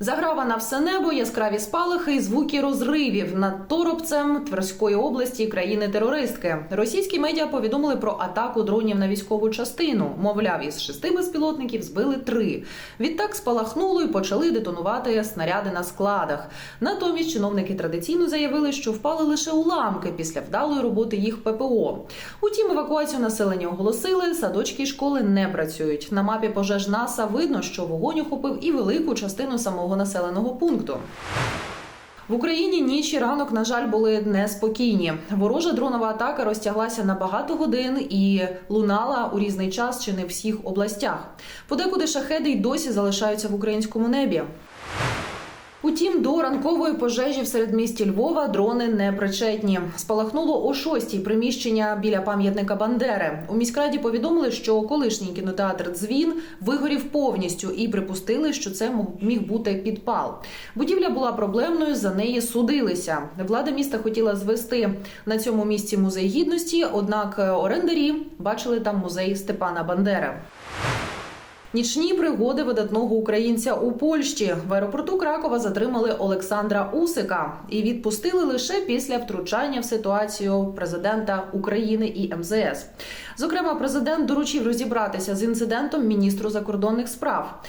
Заграва на все небо, яскраві спалахи звуки розривів над Торопцем Тверської області країни-терористки. Російські медіа повідомили про атаку дронів на військову частину. Мовляв, із шести безпілотників збили три. Відтак спалахнуло і почали детонувати снаряди на складах. Натомість чиновники традиційно заявили, що впали лише уламки після вдалої роботи їх ППО. Утім, евакуацію населення оголосили. Садочки і школи не працюють. На мапі пожеж НАСА видно, що вогонь охопив і велику частину самого населеного пункту. В Україні ніч і ранок, на жаль, були неспокійні. Ворожа дронова атака розтяглася на багато годин і лунала у різний час чи не всіх областях. Подекуди шахеди й досі залишаються в українському небі. Утім, до ранкової пожежі в середмісті Львова дрони не причетні. Спалахнуло о шостій приміщення біля пам'ятника Бандери. У міськраді повідомили, що колишній кінотеатр Дзвін вигорів повністю і припустили, що це міг бути підпал. Будівля була проблемною, за неї судилися. Влада міста хотіла звести на цьому місці музей гідності, однак е, орендарі бачили там музей Степана Бандери. Нічні пригоди видатного українця у Польщі в аеропорту Кракова затримали Олександра Усика і відпустили лише після втручання в ситуацію президента України і МЗС. Зокрема, президент доручив розібратися з інцидентом міністру закордонних справ.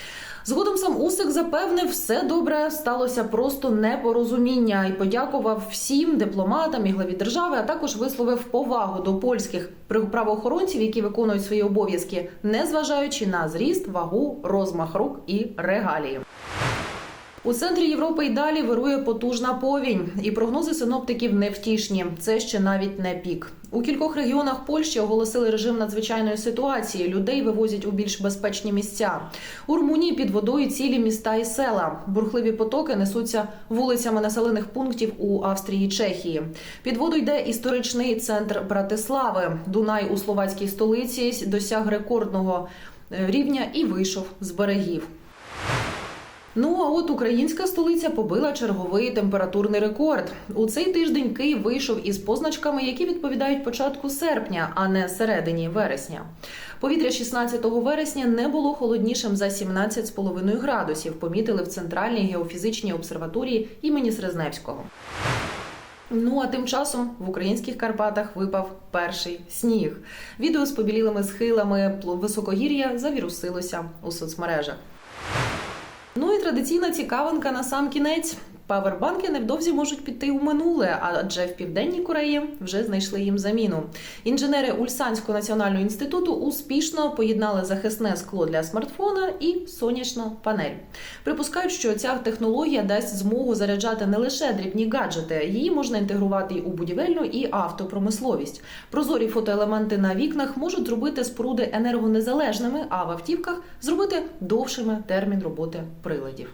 Згодом сам Усик запевнив, все добре сталося просто непорозуміння і подякував всім дипломатам і главі держави, а також висловив повагу до польських правоохоронців, які виконують свої обов'язки, незважаючи на зріст, вагу, розмах рук і регалії. У центрі Європи й далі вирує потужна повінь, і прогнози синоптиків невтішні. Це ще навіть не пік. У кількох регіонах Польщі оголосили режим надзвичайної ситуації. Людей вивозять у більш безпечні місця. У Румунії під водою цілі міста і села. Бурхливі потоки несуться вулицями населених пунктів у Австрії і Чехії. Під воду йде історичний центр Братислави. Дунай у словацькій столиці досяг рекордного е, рівня і вийшов з берегів. Ну а от українська столиця побила черговий температурний рекорд. У цей тиждень Київ вийшов із позначками, які відповідають початку серпня, а не середині вересня. Повітря 16 вересня не було холоднішим за 17,5 градусів. Помітили в центральній геофізичній обсерваторії імені Срезневського. Ну а тим часом в українських Карпатах випав перший сніг. Відео з побілілими схилами високогір'я завірусилося у соцмережах. Ну і традиційна цікавинка на сам кінець. Павербанки невдовзі можуть піти у минуле, адже в південній Кореї вже знайшли їм заміну. Інженери Ульсанського національного інституту успішно поєднали захисне скло для смартфона і сонячну панель. Припускають, що ця технологія дасть змогу заряджати не лише дрібні гаджети, її можна інтегрувати і у будівельну і автопромисловість. Прозорі фотоелементи на вікнах можуть зробити споруди енергонезалежними, а в автівках зробити довшими термін роботи приладів.